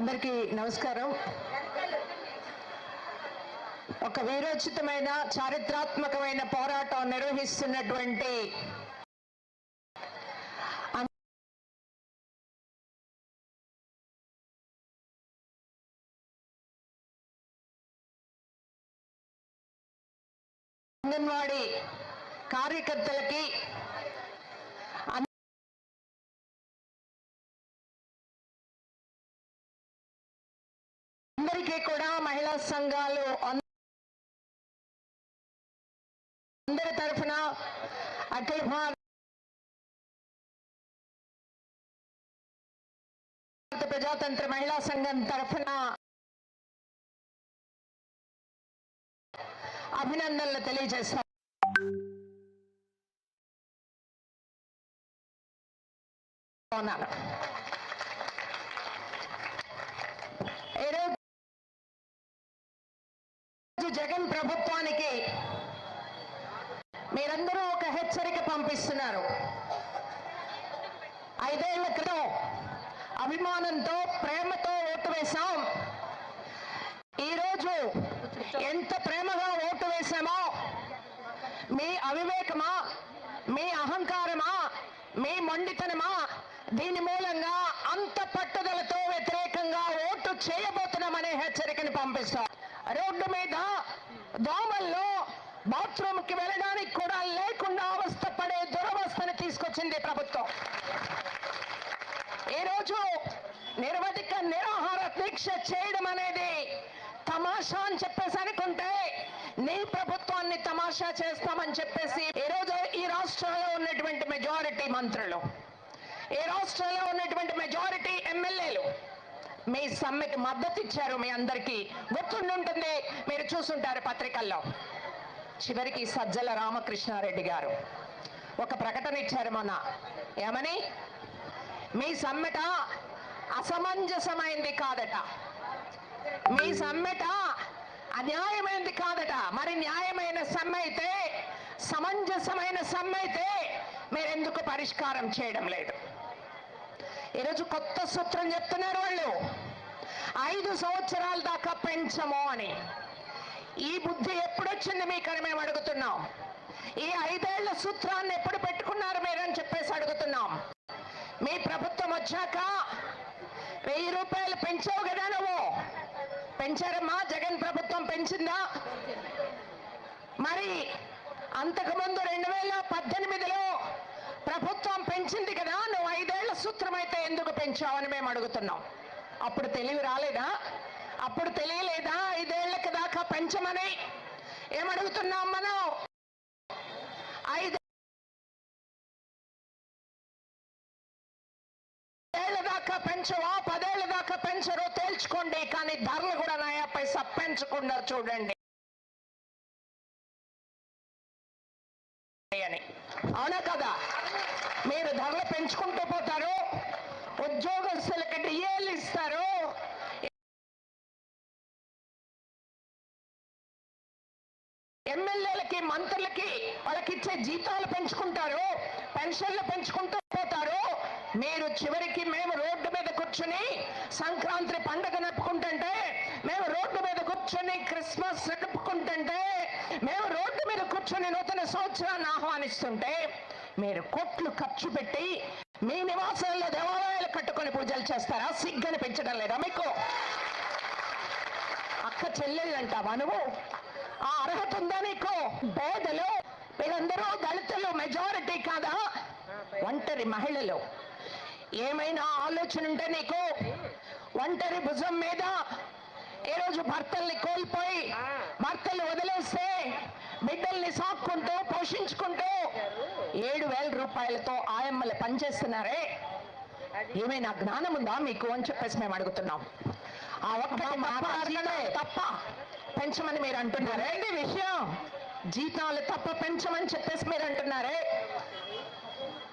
అందరికీ నమస్కారం. ఒక వీరోచితమైన చారిత్రాత్మకమైన పోరాటం నిర్వహిస్తున్నటువంటి అంగన్వాడీ కార్యకర్తలకి అందరికీ కూడా మహిళా సంఘాలు అందరి తరఫున అఖిల భారత ప్రజాతంత్ర మహిళా సంఘం తరఫున అభినందనలు తెలియజేస్తాం. ఉన్నాను ఈరోజు జగన్ ప్రభుత్వానికి మీరందరూ ఒక హెచ్చరిక పంపిస్తున్నారు. ఐదేళ్ళ క్రితం అభిమానంతో ప్రేమతో ఓటు వేశాం. ఈరోజు ఎంత ప్రేమగా ఓటు వేశామో మీ అవివేకమా మీ అహంకారమా మీ మొండితనమా దీని మూలంగా అంత పట్టుదలతో వ్యతిరేకంగా ఓటు చేయబోతున్నామనే హెచ్చరికను పంపిస్తాం. రోడ్డు మీద దోమల్లో బాత్రూమ్కి వెళ్ళడానికి కూడా లేకుండా అవస్థ పడే దురవస్థను తీసుకొచ్చింది ప్రభుత్వం. ఈరోజు నిర్వధిక నిరాహార దీక్ష చేయడం అనేది తమాషా అని చెప్పేసి అనుకుంటే నీ ప్రభుత్వాన్ని తమాషా చేస్తామని చెప్పేసి ఈరోజు ఈ రాష్ట్రంలో ఉన్నటువంటి మెజారిటీ మంత్రులు ఈ రాష్ట్రంలో ఉన్నటువంటి మెజారిటీ ఎమ్మెల్యేలు మీ సమ్మెకి మద్దతు ఇచ్చారు మీ అందరికీ. గుర్తుండుంటుంది మీరు చూసుంటారు పత్రికల్లో. చివరికి సజ్జల రామకృష్ణారెడ్డి గారు. ఒక ప్రకటన ఇచ్చారు మొన్న. ఏమని? మీ సమ్మెట అసమంజసమైంది కాదట. మీ సమ్మెట అన్యాయమైనది కాదట. మరి న్యాయమైన సమ్మె అయితే సమంజసమైన సమ్మె అయితే మీరెందుకు పరిష్కారం చేయడం లేదు? ఈరోజు కొత్త సూత్రం చెప్తున్నారు వాళ్ళు. ఐదు సంవత్సరాల దాకా పెంచము అని. ఈ బుద్ధి ఎప్పుడొచ్చింది మీకని మేము అడుగుతున్నాం. ఈ ఐదేళ్ళ సూత్రాన్ని ఎప్పుడు పెట్టుకున్నారు మీరని చెప్పేసి అడుగుతున్నాం. మీ ప్రభుత్వం వచ్చాక వెయ్యి రూపాయలు పెంచావు కదా నువ్వు. పెంచారమ్మా జగన్ ప్రభుత్వం పెంచిందా? మరి అంతకుముందు రెండు వేల పద్దెనిమిదిలో ప్రభుత్వం పెంచింది కదా నువ్వు ఐదేళ్ళ సూత్రం అయితే ఎందుకు పెంచావని మేము అడుగుతున్నాం. అప్పుడు తెలివి రాలేదా? అప్పుడు తెలియలేదా? ఐదేళ్ళకి దాకా పెంచమని? ఏమడుగుతున్నాం మనం? ఐదేళ్ళ దాకా పెంచవా? పదేళ్ళ దాకా పెంచరో తేల్చుకోండి కానీ ధరలు కూడా నయా పైసా పెంచకుండా చూడండి అని. అవునా కదా మీరు ధరలు పెంచుకుంటూ పోతారు ఉద్యోగస్తులకి డిఏలు ఇస్తారు ఎమ్మెల్యేలకి మంత్రులకి వాళ్ళకి ఇచ్చే జీతాలు పెంచుకుంటారు పెన్షన్లు పెంచుకుంటూ పోతారు మీరు చివరికి మేము రోడ్డు మీద కూర్చుని సంక్రాంతి పండుగ నప్పుకుంటుంటే మేము రోడ్డు మీద కూర్చొని క్రిస్మస్ నడుపుకుంటుంటే మేము రోడ్డు మీద కూర్చొని నూతన సంవత్సరాన్ని ఆహ్వానిస్తుంటే మీరు కోట్లు ఖర్చు పెట్టి మీ నివాసంలో దేవాలయాలు కట్టుకొని పూజలు చేస్తారా? సిగ్గని పెంచడం లేదా మీకు? అక్క చెల్లెళ్ళంటావా నువ్వు? ఆ అర్హత ఉందా నీకు? పేదలు మీరందరూ దళితులు మెజారిటీ కాదా? ఒంటరి మహిళలు. ఏమైనా ఆలోచన ఉంటే నీకు? ఒంటరి భుజం మీద ఈరోజు భర్తల్ని కోల్పోయి భర్తలు వదిలేస్తే బిడ్డల్ని సాక్కుంటూ పోషించుకుంటూ ఏడు వేల రూపాయలతో ఆయమ్మలు పనిచేస్తున్నారే? ఏమైనా జ్ఞానం ఉందా మీకు అని చెప్పేసి మేము అడుగుతున్నాం. ఆ ఒక్క తప్ప. పెంచమని మీరు అంటున్నారే? ఏంటి విషయం? జీతాలు తప్ప పెంచమని చెప్పేసి మీరు అంటున్నారే?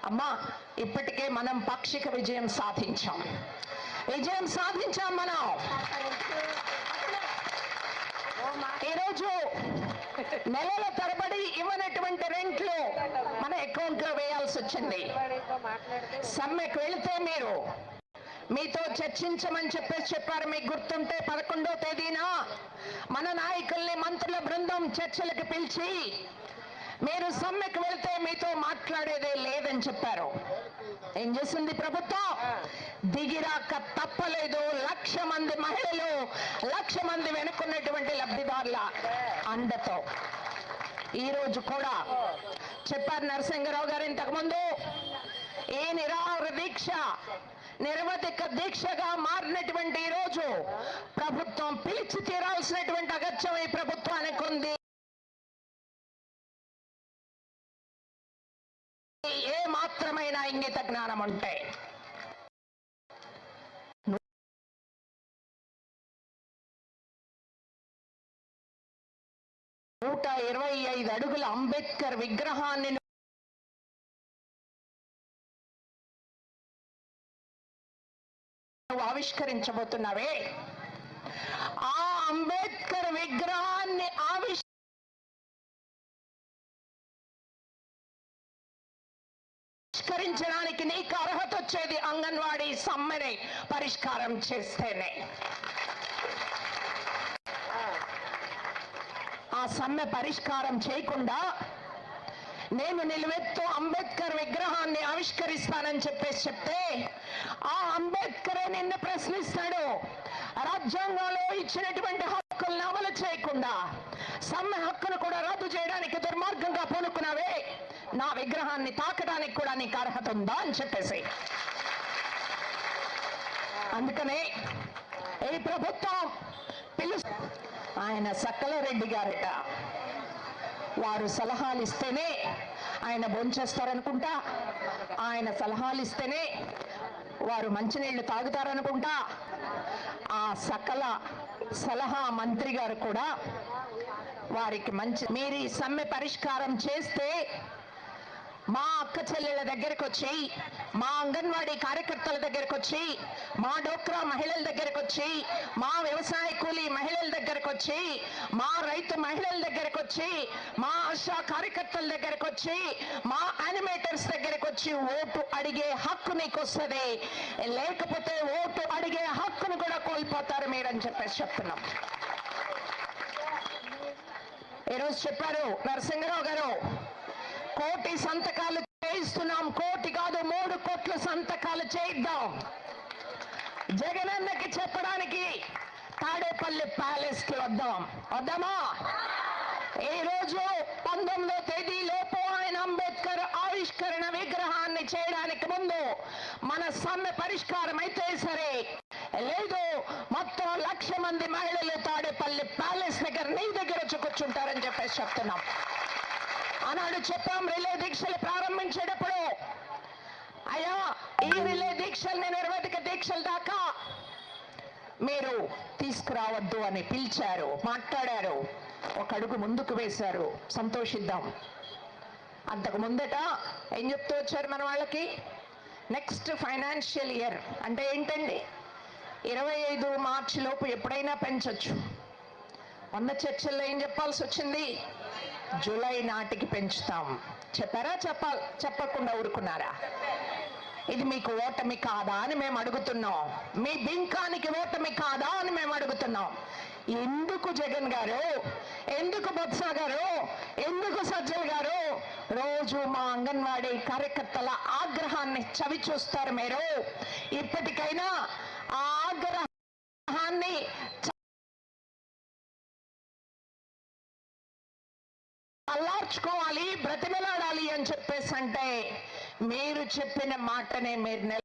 అమ్మా ఇప్పటికే మనం పాక్షిక విజయం సాధించాం. విజయం సాధించాం మనం. ఈరోజు నెలల తరబడి ఇవ్వనటువంటి రెంట్లు మన అకౌంట్లో వేయాల్సి వచ్చింది. సమ్మెకు వెళితే మీరు మీతో చర్చించమని చెప్పేసి చెప్పారు. మీకు గుర్తుంటే పదకొండో తేదీన మన నాయకుల్ని మంత్రుల బృందం చర్చలకు పిలిచి మీరు సమ్మెకు వెళ్తే మీతో మాట్లాడేదే లేదని చెప్పారు. ఏం చేసింది ప్రభుత్వం? దిగిరాక తప్పలేదు. లక్ష మంది మహిళలు లక్ష మంది వెనుకున్నటువంటి లబ్ధిదారుల అండతో. ఈ రోజు కూడా చెప్పారు నరసింహరావు గారు ఇంతకుముందు ఈ నిరాహార దీక్ష నిరవధిక దీక్షగా మారినటువంటి ఈ రోజు ప్రభుత్వం పిలిచి తీరాల్సినటువంటి అగత్యం ఈ ప్రభుత్వానికి ఉంది. ఏ మాత్రమైన ఇంగిత జ్ఞానం ఉంటే. నూట ఇరవై ఐదు అడుగుల అంబేద్కర్ విగ్రహాన్ని నువ్వు ఆవిష్కరించబోతున్నావే? ఆ అంబేద్కర్ విగ్రహాన్ని ఆవిష్ పరిష్కరించడానికి నీకు అర్హత వచ్చేది అంగన్వాడీ సమ్మెని పరిష్కారం చేస్తేనే. ఆ సమ్మె పరిష్కారం చేయకుండా నేను నిలువెత్తు అంబేద్కర్ విగ్రహాన్ని ఆవిష్కరిస్తానని చెప్పేసి చెప్తే ఆ అంబేద్కరే నిన్ను ప్రశ్నిస్తాడు. రాజ్యాంగంలో ఇచ్చినటువంటి హక్కులను అమలు చేయకుండా సమ్మె హక్కును కూడా రద్దు చేయడానికి దుర్మార్గంగా పూనుకున్నావే. నా విగ్రహాన్ని తాకడానికి కూడా నీకు అర్హత ఉందా అని చెప్పేసి. అందుకనే ఈ ప్రభుత్వం పిలుసు ఆయన సక్కల రెడ్డి గారట వారు సలహాలు ఇస్తేనే ఆయన భోంచేస్తారనుకుంటా. ఆయన సలహాలు ఇస్తేనే వారు మంచినీళ్ళు తాగుతారనుకుంటా. ఆ సకల సలహా మంత్రి గారు కూడా వారికి మంచి మీరు ఈ సమ్మె పరిష్కారం చేస్తే మా అక్క చెల్లెళ్ళ దగ్గరకు వచ్చి మా అంగన్వాడీ కార్యకర్తల దగ్గరకు వచ్చి మా డోక్రా మహిళల దగ్గరకు వచ్చి మా వ్యవసాయ కూలీ మహిళల దగ్గరకు వచ్చి మా రైతు మహిళల దగ్గరకు వచ్చి మా ఆశా కార్యకర్తల దగ్గరకు వచ్చి మా యానిమేటర్స్ దగ్గరకు వచ్చి ఓటు అడిగే హక్కు నీకు వస్తుంది లేకపోతే ఓటు అడిగే హక్కును కూడా కోల్పోతారు మీరని చెప్పేసి చెప్తున్నాం. ఈరోజు చెప్పారు నరసింహరావు గారు కోటి సంతకాలు చేయిస్తున్నాం. కోటి కాదు మూడు కోట్ల సంతకాలు చేయిద్దాం. జగనన్నకి చెప్పడానికి తాడేపల్లి ప్యాలెస్కి వద్దాం. వద్దామా? ఈ రోజు పంతొమ్మిదో తేదీ లోపు ఆయన అంబేద్కర్ ఆవిష్కరణ విగ్రహాన్ని చేయడానికి ముందు మన సమ్మె పరిష్కారం అయితే సరే. లేదు మొత్తం లక్ష మంది మహిళలు తాడేపల్లి ప్యాలెస్ దగ్గర నీ దగ్గర చుకొచ్చుంటారని చెప్పేసి చెప్తున్నాం. ఆనాడు చెప్పాం రిలే దీక్షలు ప్రారంభించేటప్పుడు. అయ్యా ఈ రిలే దీక్షలు నేను నిర్వధిక దీక్షల దాకా మీరు తీసుకురావద్దు అని పిలిచారు మాట్లాడారు. ఒక అడుగు ముందుకు వేశారు సంతోషిద్దాం. అంతకు ముందట ఏం చెప్తూ వచ్చారు మన వాళ్ళకి? నెక్స్ట్ ఫైనాన్షియల్ ఇయర్ అంటే ఏంటండి? ఇరవై ఐదు మార్చి లోపు ఎప్పుడైనా పెంచొచ్చు. వంద చర్చల్లో ఏం చెప్పాల్సి వచ్చింది? జూలై నాటికి పెంచుతాం. చెప్పారా? చెప్ప చెప్పకుండా ఊరుకున్నారా? ఇది మీకు ఓటమి కాదా అని మేము అడుగుతున్నాం. మీ బింకానికి ఓటమి కాదా అని మేము అడుగుతున్నాం. ఎందుకు జగన్ గారు? ఎందుకు బొత్స గారు? ఎందుకు సజ్జల్ గారు? రోజు మా అంగన్వాడీ కార్యకర్తల ఆగ్రహాన్ని చవి చూస్తారు మీరు. ఇప్పటికైనా ఆ ఆగ్రహాన్ని అల్లార్చుకోవాలి బ్రతిమలాడాలి అని చెప్పేసి అంటే మీరు చెప్పిన మాటనే మీరు నెల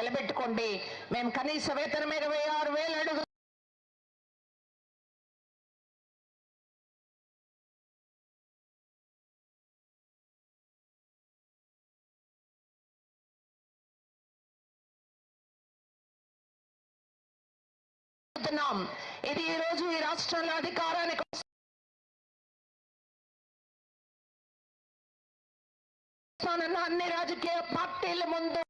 నిలబెట్టుకోండి. మేము కనీస వేతనం ఇరవై ఆరు వేలు అడుగు చేస్తున్నాం. ఇది ఈ రోజు ఈ రాష్ట్రంలో అధికారానికి వస్తానన్న అన్ని రాజకీయ పార్టీల ముందు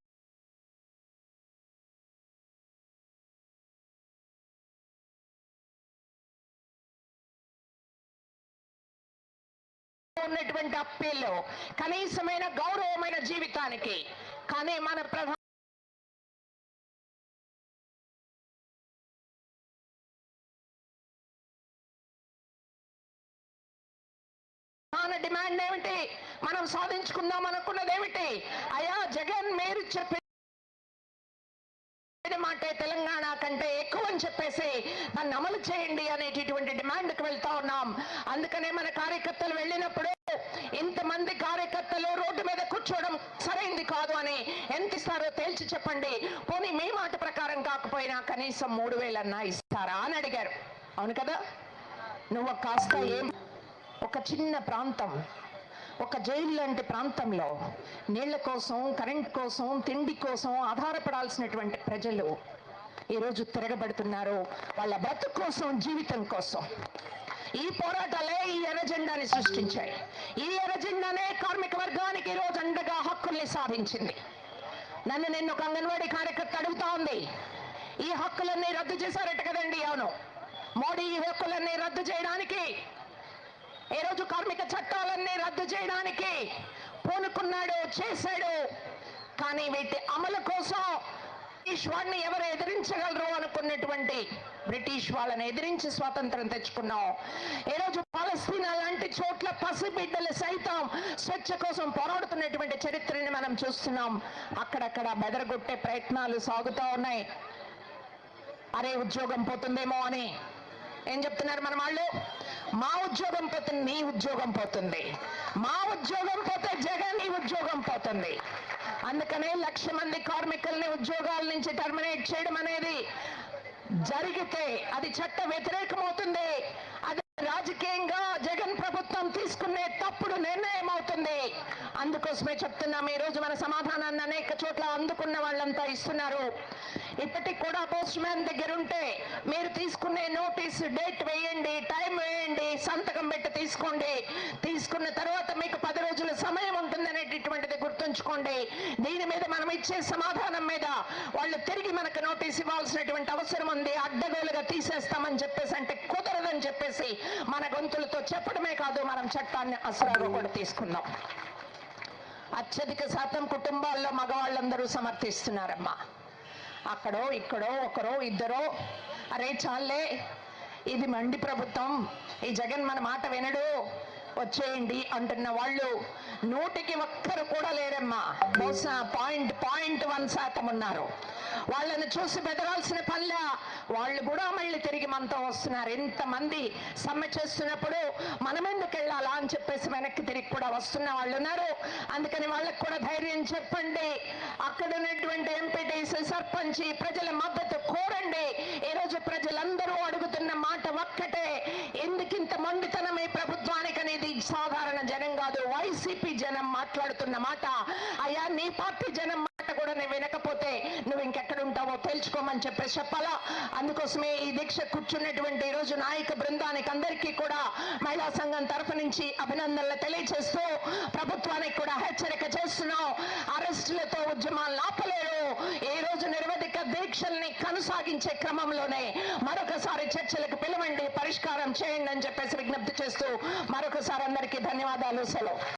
ఉన్నటువంటి అప్పీల్లో కనీసమైన గౌరవమైన జీవితానికి కానీ మన ప్రధాన డిమాండ్ ఏమిటి? మనం సాధించుకుందాం అనుకున్నది ఏమిటి? అయ్యా జగన్ మీరు చెప్పే మాటే తెలంగాణ కంటే ఎక్కువ అని చెప్పేసి దాన్ని అమలు చేయండి అనేటటువంటి డిమాండ్కి వెళ్తా ఉన్నాం. అందుకనే మన కార్యకర్తలు వెళ్ళినప్పుడు ఇంతమంది కార్యకర్తలు రోడ్డు మీద కూర్చోవడం సరైంది కాదు అని ఎంత ఇస్తారో తేల్చి చెప్పండి. పోనీ మీ మాట ప్రకారం కాకపోయినా కనీసం మూడు వేలన్నా ఇస్తారా? అని అడిగారు. అవును కదా? నువ్వు కాస్త ఏం ఒక చిన్న ప్రాంతం ఒక జైలు లాంటి ప్రాంతంలో నీళ్ళ కోసం కరెంట్ కోసం తిండి కోసం ఆధారపడాల్సినటువంటి ప్రజలు ఈరోజు తిరగబడుతున్నారు. వాళ్ళ బ్రతుకు కోసం జీవితం కోసం. ఈ పోరాటాలే ఈ ఎర్రజెండాని సృష్టించాయి. ఈ ఎర్రజెండానే కార్మిక వర్గానికి ఈరోజు అండగా హక్కుల్ని సాధించింది. నన్ను నిన్న ఒక అంగన్వాడీ కార్యకర్త అడుగుతా ఉంది. ఈ హక్కులన్నీ రద్దు చేశారట కదండి అవును. మోడీ ఈ హక్కులన్నీ రద్దు చేయడానికి ఈ రోజు కార్మిక చట్టాలన్నీ రద్దు చేయడానికి పూనుకున్నాడు చేశాడు కానీ వీటి అమలు కోసం బ్రిటిష్ వాడిని ఎవరు ఎదిరించగలరు అనుకున్నటువంటి బ్రిటిష్ వాళ్ళని ఎదిరించి స్వాతంత్రం తెచ్చుకున్నాం. ఈరోజు రోజు పాలస్తీనా లాంటి చోట్ల పసిబిడ్డలు సైతం స్వేచ్ఛ కోసం పోరాడుతున్నటువంటి చరిత్రని మనం చూస్తున్నాం. అక్కడక్కడ బెదరగొట్టే ప్రయత్నాలు సాగుతూ ఉన్నాయి. అరే ఉద్యోగం పోతుందేమో అని. ఏం చెప్తున్నారు మన వాళ్ళు? మా ఉద్యోగం పోతుంది నీ ఉద్యోగం పోతుంది. మా ఉద్యోగం పోతే జగన్ నీ ఉద్యోగం పోతుంది. అందుకనే లక్ష మంది కార్మికుల్ని ఉద్యోగాల నుంచి టర్మినేట్ చేయడం అనేది జరిగితే అది చట్ట వ్యతిరేకమవుతుంది. అది రాజకీయంగా జగన్ ప్రభుత్వం తీసుకునే తప్పుడు నిర్ణయం అవుతుంది. అందుకోసమే చెప్తున్నాం ఈ రోజు మన సమాధానాన్ని అనేక చోట్ల అందుకున్న వాళ్ళంతా ఇస్తున్నారు. ఇప్పటికి కూడా పోస్ట్ మ్యాన్ దగ్గర ఉంటే మీరు తీసుకునే నోటీస్ డేట్ వేయండి టైం వేయండి సంతకం పెట్టి తీసుకోండి. తీసుకున్న తర్వాత మీకు పది రోజుల సమయం ఉంటుంది అనేటటువంటిది గుర్తుంచుకోండి. దీని మీద మనం ఇచ్చే సమాధానం మీద వాళ్ళు తిరిగి మనకు నోటీస్ ఇవ్వాల్సినటువంటి అవసరం ఉంది. అడ్డగోలుగా తీసేస్తామని చెప్పేసి అంటే కుదరదని చెప్పేసి మన గొంతులతో చెప్పడమే కాదు మనం చట్టాన్ని అసరాగా కూడా తీసుకుందాం. అత్యధిక శాతం కుటుంబాల్లో మగవాళ్ళందరూ సమర్థిస్తున్నారమ్మా. అక్కడో ఇక్కడో ఒకరో ఇద్దరో అరే చాలే ఇది మండి ప్రభుత్వం ఈ జగన్ మన మాట వినడు వచ్చేయండి అంటున్న వాళ్ళు నూటికి ఒక్కరు కూడా లేరమ్మా. బహుశా పాయింట్ పాయింట్ వన్ శాతం ఉన్నారు. వాళ్ళని చూసి బెదరాల్సిన పల్లె వాళ్ళు కూడా మళ్ళీ తిరిగి మనతో వస్తున్నారు. ఎంతమంది సమ్మె చేస్తున్నప్పుడు మనం ఎందుకు వెళ్ళాలా అని చెప్పేసి వెనక్కి తిరిగి కూడా వస్తున్న వాళ్ళు ఉన్నారు. అందుకని వాళ్ళకి కూడా ధైర్యం చెప్పండి. అక్కడ ఉన్నటువంటి ఎంపీటీసీ సర్పంచ్ ప్రజల మద్దతు కోరండి. ఈరోజు రోజు ప్రజలందరూ అడుగుతున్న మాట ఒక్కటే. ఎందుకింత మొండితనం ఈ ప్రభుత్వానికి అనేది? సాధారణ జనం కాదు వైసీపీ జనం మాట్లాడుతున్న మాట. అయ్యా నీ పార్టీ జనం మాట కూడా నేను వినకపోతే తేల్చుకోమని చెప్పేసి చెప్పాలా? అందుకోసమే ఈ దీక్ష కూర్చున్నటువంటి ఈ రోజు నాయక బృందానికి అందరికీ కూడా మహిళా సంఘం తరఫు నుంచి అభినందనలు తెలియజేస్తూ ప్రభుత్వానికి కూడా హెచ్చరిక చేస్తున్నాం. అరెస్టులతో ఉద్యమాలు ఆపలేరు. ఈ రోజు నిరవధిక దీక్షల్ని కొనసాగించే క్రమంలోనే మరొకసారి చర్చలకు పిలవండి పరిష్కారం చేయండి అని చెప్పేసి విజ్ఞప్తి చేస్తూ మరొకసారి అందరికీ ధన్యవాదాలు సెలవు.